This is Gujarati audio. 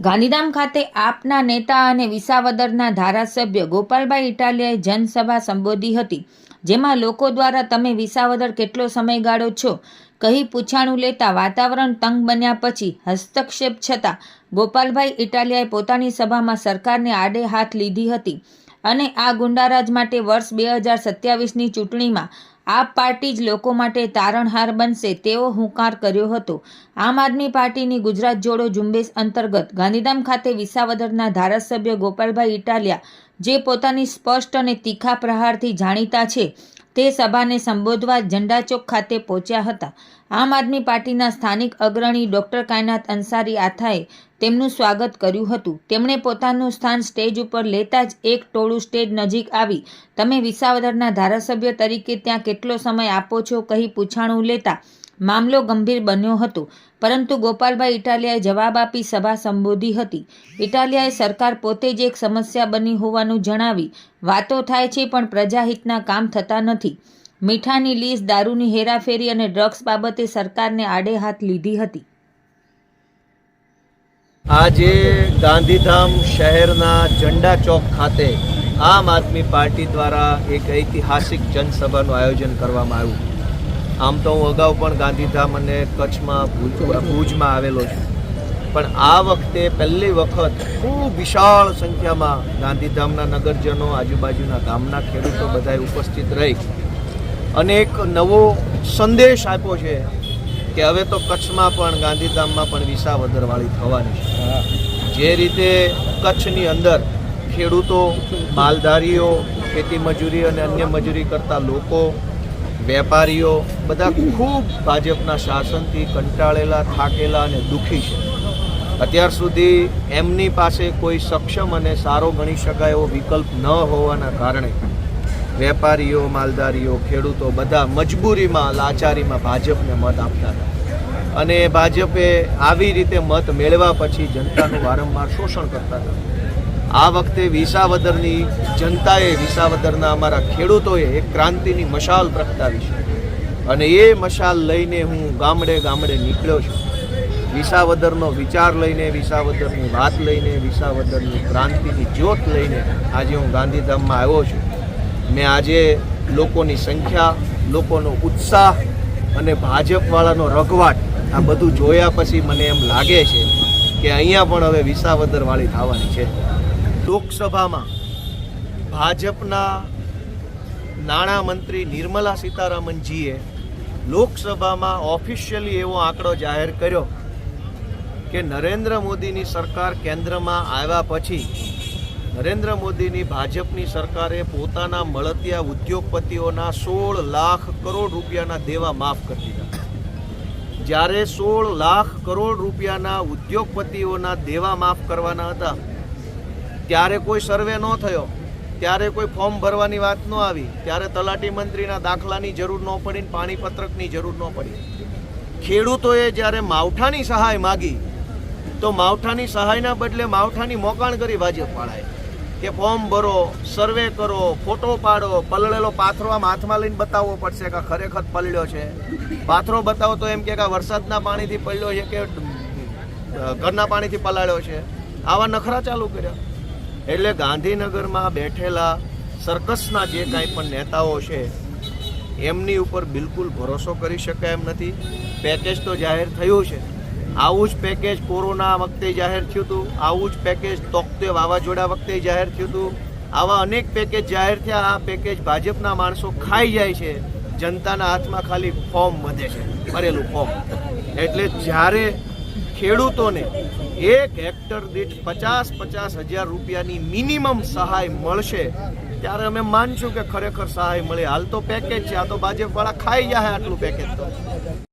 ગાંધીધામ ખાતે આપના નેતા અને વિસાવદરના ધારાસભ્ય ગોપાલભાઈ ઇટાલિયાએ જનસભા સંબોધી હતી, જેમાં લોકો દ્વારા તમે વિસાવદર કેટલો સમય ગાળો છો, કહી પૂછાણું લેતા વાતાવરણ તંગ બન્યા પછી હસ્તક્ષેપ છતાં ગોપાલભાઈ ઇટાલિયાએ પોતાની સભામાં સરકારને આડે હાથ લીધી હતી અને આ ગુંડારાજ માટે વર્ષ બે હજાર સત્યાવીસની ચૂંટણીમાં આપ પાર્ટી જ લોકો માટે તારણહાર બનશે તેવો હુંકાર કર્યો હતો. આમ આદમી પાર્ટીની ગુજરાત જોડો ઝુંબેશ અંતર્ગત ગાંધીધામ ખાતે વિસાવદરના ધારાસભ્ય ગોપાલભાઈ ઇટાલિયા, જે પોતાની સ્પષ્ટ અને તીખા પ્રહારથી જાણીતા છે તે સભાને સંબોધવા ઝંડા ચોક ખાતે પહોંચ્યા હતા. આમ આદમી પાર્ટીના સ્થાનિક અગ્રણી ડૉક્ટર કાયનાત અંસારી આથાએ તેમનું સ્વાગત કર્યું હતું. તેમણે પોતાનું સ્થાન સ્ટેજ ઉપર લેતા જ એક ટોળું સ્ટેજ નજીક આવી. તમે વિસાવદરના ધારાસભ્ય તરીકે ત્યાં કેટલો સમય આપો છો? કહી પૂછાણું લેતા મામલો ગંભીર બન્યો હતો. પરંતુ ગોપાલભાઈ ઇટાલિયાએ જવાબ આપી સભા સંબોધી હતી. ઇટાલિયાએ સરકાર પોતે જ એક સમસ્યા બની હોવાનું જણાવી, વાતો થાય છે, પણ પ્રજાહિતના કામ થતા નથી. મીઠાની લીસ દારૂની હેરાફેરી અને ડ્રગ્સ બાબતે સરકારને આડે હાથ લીધી હતી. આજે ગાંધીધામ શહેરના ઝંડા ચોક ખાતે આમ આદમી પાર્ટી દ્વારા એક ઐતિહાસિક જનસભાનું આયોજન કરવામાં આવ્યું. આમ તો હું અગાઉ પણ ગાંધીધામ અને કચ્છમાં ભુજ- ભુજમાં આવેલો છું. પણ આ વખતે પહેલી વખત ખૂબ વિશાળ સંખ્યામાં ગાંધીધામના નગરજનો આજુબાજુના ગામના ખેડૂતો બધાએ ઉપસ્થિત રહી અને એક નવો સંદેશ આપ્યો છે કે હવે તો કચ્છમાં પણ ગાંધીધામમાં પણ વિસાવદરવાળી થવાની છે. જે રીતે કચ્છની અંદર ખેડૂતો, માલધારીઓ ખેતી મજૂરી અને અન્ય મજૂરી કરતા લોકો વેપારીઓ બધા ખૂબ ભાજપના શાસનથી કંટાળેલા, થાકેલા અને દુઃખી છે. અત્યાર સુધી એમની પાસે કોઈ સક્ષમ અને સારો ગણી શકાય એવો વિકલ્પ ન હોવાના કારણે વેપારીઓ, માલધારીઓ, ખેડૂતો બધા મજબૂરીમાં, લાચારીમાં ભાજપને મત આપતા હતા. અને ભાજપે આવી રીતે મત મેળવા પછી જનતાનું વારંવાર શોષણ કરતા હતા. આ વખતે વિસાવદરની જનતાએ વિસાવદરના અમારા ખેડૂતોએ એક ક્રાંતિની મશાલ પ્રગટાવી છે. અને એ મશાલ લઈને હું ગામડે ગામડે નીકળ્યો છું. વિસાવદરનો વિચાર લઈને, વિસાવદરની વાત લઈને, વિસાવદરની ક્રાંતિની જ્યોત લઈને આજે હું ગાંધીધામમાં આવ્યો છું. મેં આજે લોકોની સંખ્યા, લોકોનો ઉત્સાહ અને ભાજપવાળાનો રઘવાટ આ બધું જોયા પછી મને એમ લાગે છે કે અહીંયા પણ હવે વિસાવદરવાળી થવાની છે. લોકસભામાં ભાજપના નાણામંત્રી નિર્મલા સીતારામનજીએ લોકસભામાં ઓફિશિયલી એવો આંકડો જાહેર કર્યો કે નરેન્દ્ર મોદીની સરકાર કેન્દ્રમાં આવ્યા પછી નરેન્દ્ર મોદીની ભાજપની સરકારે પોતાના મળતિયા ઉદ્યોગપતિઓના સોળ લાખ કરોડ રૂપિયાના દેવા માફ કરી દીધા. જ્યારે સોળ લાખ કરોડ રૂપિયાના ઉદ્યોગપતિઓના દેવા માફ કરવાના હતા ત્યારે કોઈ સર્વે ન થયો, ત્યારે કોઈ ફોર્મ ભરવાની વાત ન આવી, ત્યારે તલાટી મંત્રીના દાખલાની જરૂર ન પડી ને પાણીપત્રકની જરૂર ન પડી. ખેડૂતોએ જ્યારે માવઠાની સહાય માગી, તો માવઠાની સહાયના બદલે માવઠાની મોકાણ કરી ભાજપવાળાએ કે ફોર્મ ભરો, સર્વે કરો, ફોટો પાડો, પલળેલો પાથરો આમ હાથમાં લઈને બતાવવો પડશે કે ખરેખર પલળ્યો છે. પાથરો બતાવો તો એમ કે વરસાદના પાણીથી પડ્યો છે કે ઘરના પાણીથી પલાળ્યો છે. આવા નખરા ચાલુ કર્યા. એટલે ગાંધીનગરમાં બેઠેલા સર્કસના જે કાંઈ પણ નેતાઓ છે, એમની ઉપર બિલકુલ ભરોસો કરી શકાય એમ નથી. પેકેજ તો જાહેર થયું છે. આવું જ પેકેજ કોરોના વખતે જાહેર થયું હતું. આવું જ પેકેજ તોકતે વાવાઝોડા વખતે જાહેર થયું હતું. આવા અનેક પેકેજ જાહેર થયા. આ પેકેજ ભાજપના માણસો ખાઈ જાય છે. જનતાના હાથમાં ખાલી ફોર્મ વધે છે. ભરેલું ફોર્મ એટલે જ્યારે ખેડૂતોને એક હેક્ટર દીઠ પચાસ પચાસ હજાર રૂપિયાની મિનિમમ સહાય મળશે. ત્યારે અમે માનશું કે ખરેખર સહાય મળે. હાલ તો પેકેજ છે. આ તો ભાજપવાળા ખાઈ જાય આટલું પેકેજ તો.